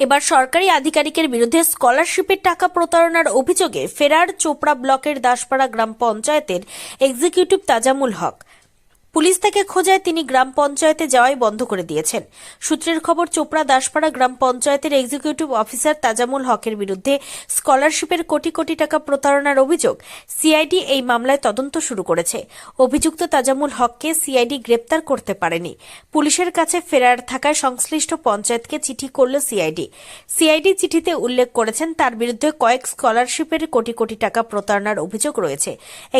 এবার সরকারি আধিকারিকের বিরুদ্ধে স্কলারশিপের টাকা প্রতারণার অভিযোগে ফেরার চোপড়া ব্লকের দাসপাড়া গ্রাম পঞ্চায়েতের এক্সিকিউটিভ তাজামুল হক। পুলিশ তাকে খোঁজায় তিনি গ্রাম পঞ্চায়েতে যাওয়াই বন্ধ করে দিয়েছেন। সূত্রের খবর, চোপড়া দাসপাড়া গ্রাম পঞ্চায়েতের এক্সিকিউটিভ অফিসার তাজামুল হকের বিরুদ্ধে স্কলারশিপের কোটি কোটি টাকা প্রতারণার অভিযোগ সিআইডি এই মামলায় তদন্ত শুরু করেছে। অভিযুক্ত তাজামুল হককে সিআইডি গ্রেপ্তার করতে পারেনি। পুলিশের কাছে ফেরার থাকায় সংশ্লিষ্ট পঞ্চায়েতকে চিঠি করল সিআইডি। সিআইডি চিঠিতে উল্লেখ করেছেন, তার বিরুদ্ধে কয়েক স্কলারশিপের কোটি কোটি টাকা প্রতারণার অভিযোগ রয়েছে।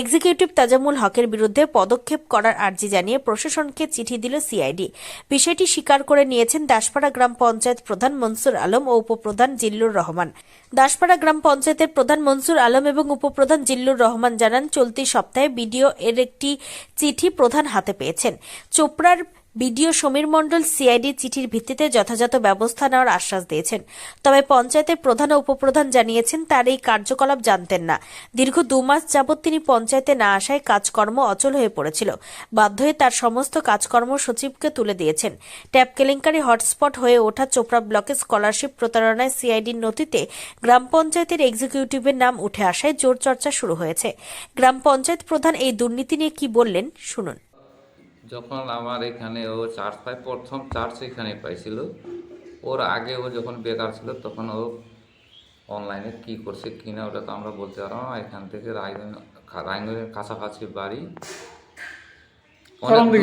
এক্সিকিউটিভ তাজামুল হকের বিরুদ্ধে পদক্ষেপ করার জানিয়ে প্রশাসনকে চিঠি দিল সিআইডি। বিষয়টি স্বীকার করে নিয়েছেন দাসপাড়া গ্রাম পঞ্চায়েত প্রধান মনসুর আলম ও উপপ্রধান জিল্লুর রহমান। দাসপাড়া গ্রাম পঞ্চায়েতের প্রধান মনসুর আলম এবং উপপ্রধান জিল্লুর রহমান জানান, চলতি সপ্তাহে বিডিও এর একটি চিঠি প্রধান হাতে পেয়েছেন। চোপড়ার বিডিও সমীর মণ্ডল সিআইডি চিঠির ভিত্তিতে যথাযথ ব্যবস্থা নেওয়ার আশ্বাস দিয়েছেন। তবে পঞ্চায়েতের প্রধান ও উপপ্রধান জানিয়েছেন, তার এই কার্যকলাপ জানতেন না। দীর্ঘ দু মাস যাবৎ তিনি পঞ্চায়েতে না আসায় কাজকর্ম অচল হয়ে পড়েছিল। বাধ্য হয়ে তার সমস্ত কাজকর্ম সচিবকে তুলে দিয়েছেন। ট্যাপ কেলেঙ্কারি হটস্পট হয়ে ওঠা চোপড়া ব্লকে স্কলারশিপ প্রতারণায় সিআইডির নথিতে গ্রাম পঞ্চায়েতের এক্সিকিউটিভের নাম উঠে আসায় জোর চর্চা শুরু হয়েছে। গ্রাম পঞ্চায়েত প্রধান এই দুর্নীতি নিয়ে কি বললেন, শুনুন। যখন আমার এখানে ও চার্জ পায় প্রথম চার্জ এখানে পাইছিল। ওর আগে ও যখন বেকার ছিল তখন ও অনলাইনে কি করছে কি না ওটা তো আমরা বলতে পারব না। এখান থেকে রায়গঞ্জ রায়গঞ্জের কাছাকাছি বাড়ি।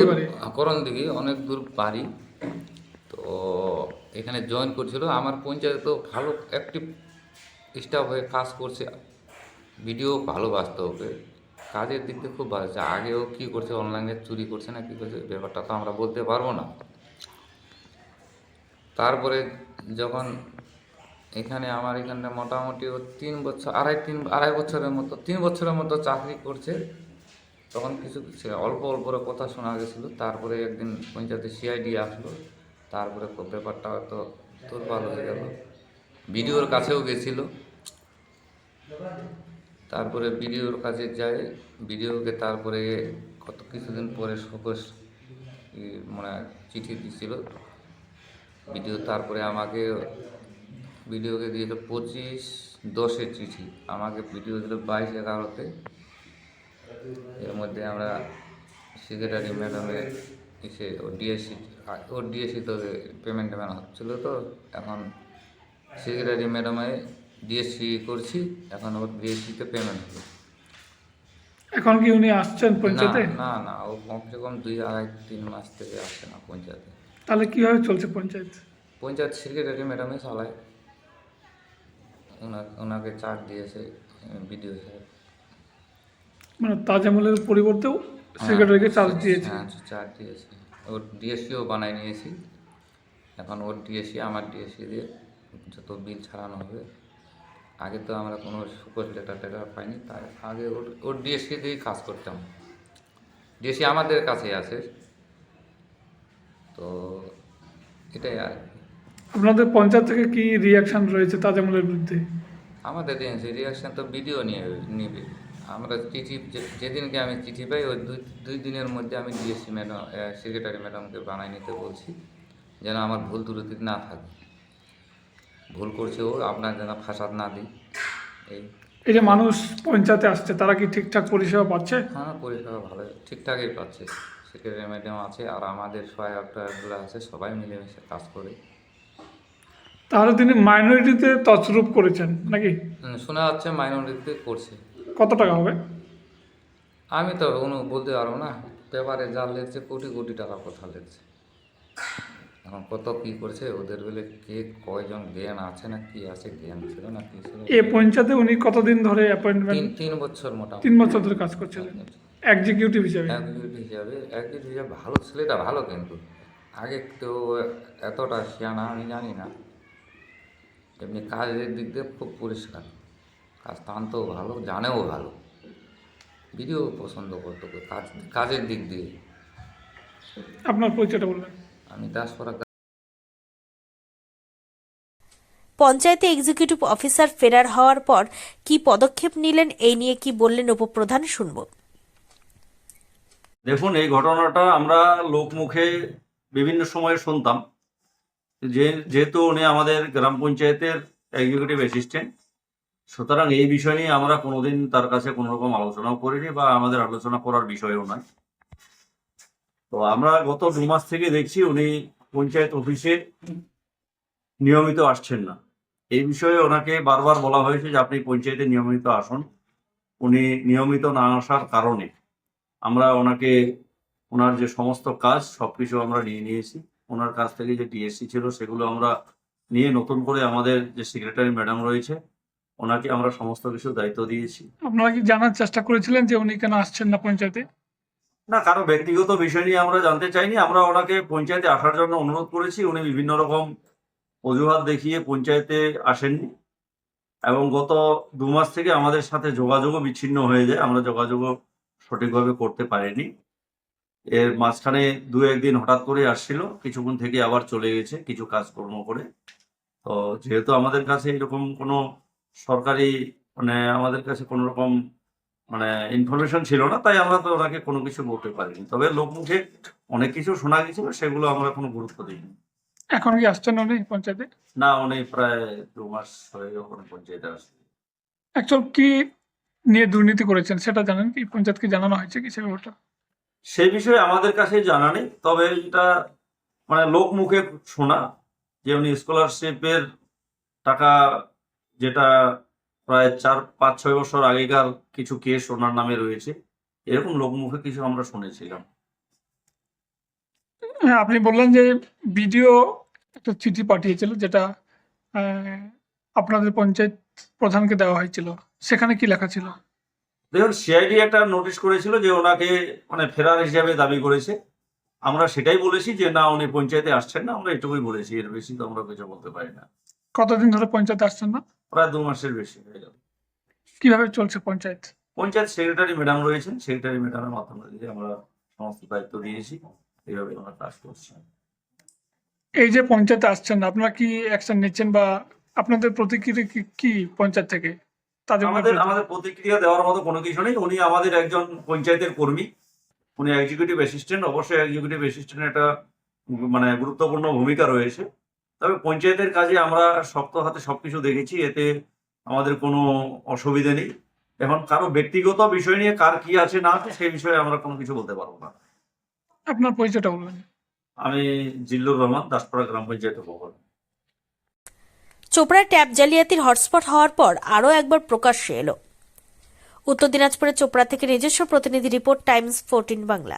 বাড়ি। করণ দিঘি অনেক দূর বাড়ি। তো এখানে জয়েন করছিল। আমার পঞ্চায়েত তো ভালো অ্যাক্টিভ স্টাফ হয়ে কাজ করছে। ভিডিও ভালোবাসতে ওকে। কাজের দিক দিয়ে খুব ভালো। আছে আগেও কী করছে? অনলাইনে চুরি করছে না কী করছে? ব্যাপারটা তো আমরা বলতে পারব না। তারপরে যখন এখানে আমার এখানটা মোটামুটি ও তিন বছর, আড়াই তিন, আড়াই বছরের মতো, তিন বছরের মতো চাকরি করছে। তখন কিছু অল্প অল্প কথা শোনা গেছিল। তারপরে একদিন পঞ্চায়েতে সিআইডি আসলো। তারপরে ব্যাপারটা তো তোরপাল হয়ে গেল। বিডিওর কাছেও গেছিল। তারপরে বিডিওর কাছে যাই বিডিওকে তারপরে কত কিছুদিন পরে সকস মানে চিঠি দিছিল। বিডিও তারপরে আমাকে বিডিওকে দিয়েছিল পঁচিশ দশের চিঠি। আমাকে বিডিও দিল বাইশ এগারোতে। এর মধ্যে আমরা সেক্রেটারি ম্যাডামের এসে ও ডিএসসি ওর ডিএসসি তো পেমেন্ট টেমেন্ট হচ্ছিল তো। এখন সেক্রেটারি ম্যাডামে ডিএসসি করছি এখন ওর ডিএসসিতে পেমেন্ট হলো এখন কি উনি আসছেন পঞ্চায়েতে? না না ও কমসে কম দুই আড়াই তিন মাস থেকে আসছে না পঞ্চায়েতে। তাহলে কীভাবে চলছে পঞ্চায়েত? পঞ্চায়েত সেক্রেটারি ম্যাডামে চালায়। ওনা ওনাকে চার্জ দিয়েছে বিডিও সাহেব মানে তাজামুলের পরিবর্তেও সেক্রেটারিকে চার্জ দিয়েছে? হ্যাঁ চার্জ দিয়েছে। ওর ডিএসসিও বানাই নিয়েছি। এখন ওর ডিএসসি আমার ডিএসসি দিয়ে যত বিল ছাড়ানো হবে আগে তো আমরা কোনো সুকোষ লেটার টেটার পাইনি তাই আগে ওর ওর ডিএসসি দিয়েই কাজ করতাম। ডিএসসি আমাদের কাছে আছে। তো এটাই আর আপনাদের পঞ্চায়েত থেকে কি রিয়াকশন রয়েছে তাজামুলের বিরুদ্ধে আমাদের রিয়াকশন তো ভিডিও নিয়ে নিবে। আমরা চিঠি যে- যেদিনকে আমি চিঠি পাই ওই দুই দুই দিনের মধ্যে আমি ডিএসসি ম্যাডাম সেক্রেটারি ম্যাডামকে বানাই নিতে বলছি যেন আমার ভুল ত্রুটি না থাকে। ভুল করছে ও আপনার যেন ফাঁসাদ না দিই। এই। এই যে মানুষ পঞ্চায়েতে আসছে তারা কি ঠিকঠাক পরিষেবা পাচ্ছে? হ্যাঁ পরিষেবা ভালো ঠিকঠাকই পাচ্ছে। সেক্রেটারি ম্যাডাম আছে আর আমাদের সহায়কগুলো আছে সবাই মিলেমিশে কাজ করে। তাহলে তিনি মাইনরিটিতে তছরূপ করেছেন নাকি? শোনা যাচ্ছে মাইনরিটিতে করছে। কত টাকা হবে? আমি তো কোনো বলতে পারব না। পেপারে যা লেগছে কোটি কোটি টাকা কথা লেগছে এখন কত কি করছে? ওদের বলে কে কয়জন জ্ঞান আছে না কি আছে? জ্ঞান ছিল না কি ছিল? এ পঞ্চায়েতে উনি কতদিন ধরে অ্যাপয়েন্টমেন্ট তিন বছর মোটামুটি। তিন বছর ধরে কাজ করছিলেন। এক্সিকিউটিভ হিসেবে। একজিকিউটিভ হিসাবে। একজিকিউটিভ হিসাবে ভালো ছেলেটা ভালো কিন্তু। আগে তো এতটা শিয়ানা আমি জানি না। এমনি কাজের দিক দিয়ে খুব পরিষ্কার। কাজ টানতেও ভালো জানেও ভালো। ভিডিও পছন্দ করতো কাজ কাজের দিক দিয়ে। আপনার পরিচয়টা বলবেন। আমি দাসপাড়া পঞ্চায়েতে এক্সিকিউটিভ অফিসার ফেরার হওয়ার পর কি পদক্ষেপ নিলেন এই নিয়ে কি বললেন উপপ্রধান শুনব। দেখুন এই ঘটনাটা আমরা লোকমুখে বিভিন্ন সময়ে শুনতাম। যে যেহেতু উনি আমাদের গ্রাম পঞ্চায়েতের এক্সিকিউটিভ অ্যাসিস্ট্যান্ট সুতরাং এই বিষয় নিয়ে আমরা কোনোদিন তার কাছে কোনো রকম আলোচনাও করিনি বা আমাদের আলোচনা করার বিষয়ও নয়। তো আমরা গত দু মাস থেকে দেখছি উনি পঞ্চায়েত অফিসে নিয়মিত আসছেন না। এই বিষয়ে ওনাকে বারবার বলা হয়েছে যে আপনি পঞ্চায়েতে নিয়মিত আসুন। উনি নিয়মিত না আসার কারণে আমরা ওনাকে, ওনার যে সমস্ত কাজ, সবকিছু আমরা নিয়ে নিয়েছি। ওনার কাছ থেকে যে ডিএসসি ছিল সেগুলো আমরা নিয়ে নতুন করে আমাদের যে সেক্রেটারি ম্যাডাম রয়েছে, ওনাকে আমরা সমস্ত কিছু দায়িত্ব দিয়েছি। আপনারা কি জানার চেষ্টা করেছিলেন যে উনি কেন আসছেন না পঞ্চায়েতে? না, কারও ব্যক্তিগত বিষয় নিয়ে আমরা জানতে চাইনি। আমরা ওনাকে পঞ্চায়েতে আসার জন্য অনুরোধ করেছি। উনি বিভিন্ন রকম অজুহাত দেখিয়ে পঞ্চায়েতে আসেননি এবং গত দু মাস থেকে আমাদের সাথে যোগাযোগও বিচ্ছিন্ন হয়ে যায়। আমরা যোগাযোগও সঠিকভাবে করতে পারিনি। এর মাঝখানে দু একদিন হঠাৎ করে আসছিল। কিছুক্ষণ থেকে আবার চলে গেছে কিছু কাজকর্ম করে। তো যেহেতু আমাদের কাছে এরকম কোনো সরকারি মানে আমাদের কাছে কোনো রকম মানে ইনফরমেশন ছিল না তাই আমরা তো ওনাকে কোনো কিছু বলতে পারিনি। তবে লোকমুখে অনেক কিছু শোনা গেছিল সেগুলো আমরা কোনো গুরুত্ব দিইনি। এখন কি আসছেন উনি পঞ্চায়েতে? না উনি প্রায় দু মাস হয়ে গেল পঞ্চায়েতে আসছে অ্যাকচুয়াল কি নিয়ে দুর্নীতি করেছেন সেটা জানেন কি? পঞ্চায়েতকে জানানো হয়েছে কি সে ব্যাপারটা? সেই বিষয়ে আমাদের কাছে জানা নেই তবে এটা মানে লোক মুখে শোনা যে উনি স্কলারশিপের টাকা যেটা প্রায় চার পাঁচ ছয় বছর আগেকার কিছু কেস ওনার নামে রয়েছে। এরকম লোক মুখে কিছু আমরা শুনেছিলাম। হ্যাঁ আপনি বললেন যে ভিডিও একটা চিঠি পাঠিয়েছিল যেটা আপনাদের পঞ্চায়েত প্রধানকে দেওয়া হয়েছিল। সেখানে কি লেখা ছিল? দেখুন সিআইডি একটা নোটিশ করেছিল যে ওনাকে মানে ফেরার হিসাবে দাবি করেছে। আমরা সেটাই বলেছি যে না উনি পঞ্চায়েতে আসছেন না আমরা এটুকুই বলেছি। এর বেশি তো আমরা কিছু বলতে পারি না। কতদিন ধরে পঞ্চায়েতে আসছেন না? প্রায় দু মাসের বেশি হয়ে গেল। কীভাবে চলছে পঞ্চায়েত? পঞ্চায়েত সেক্রেটারি ম্যাডাম রয়েছেন সেক্রেটারি ম্যাডামের মাধ্যমে দিয়ে আমরা সমস্ত দায়িত্ব দিয়েছি এইভাবে আমরা কাজ করছি। এই যে পঞ্চায়েত আসছেন আপনারা কি অ্যাকশন নিচ্ছেন বা আপনাদের প্রতিক্রিয়া কি কি পঞ্চায়েত থেকে? তাদের আমাদের আমাদের প্রতিক্রিয়া দেওয়ার মতো কোনো কিছু নেই। উনি আমাদের একজন পঞ্চায়েতের কর্মী উনি এক্সিকিউটিভ অ্যাসিস্ট্যান্ট অবশ্যই এক্সিকিউটিভ অ্যাসিস্ট্যান্ট একটা মানে গুরুত্বপূর্ণ ভূমিকা রয়েছে। তবে পঞ্চায়েতের কাজে আমরা শক্ত হাতে সবকিছু দেখেছি এতে আমাদের কোনো অসুবিধা নেই। এখন কারও ব্যক্তিগত বিষয় নিয়ে কার কি আছে না আছে সেই বিষয়ে আমরা কোনো কিছু বলতে পারব না। আপনার পরিচয়টা বলবেন। আমি জিল্লুর রহমান দাসপাড়া গ্রাম পঞ্চায়েত উপকরণ চোপড়ায় ট্যাব জালিয়াতির হটস্পট হওয়ার পর আরও একবার প্রকাশ্যে এলো। উত্তর দিনাজপুরের চোপড়া থেকে নিজস্ব প্রতিনিধি রিপোর্ট টাইমস ফোরটিন বাংলা।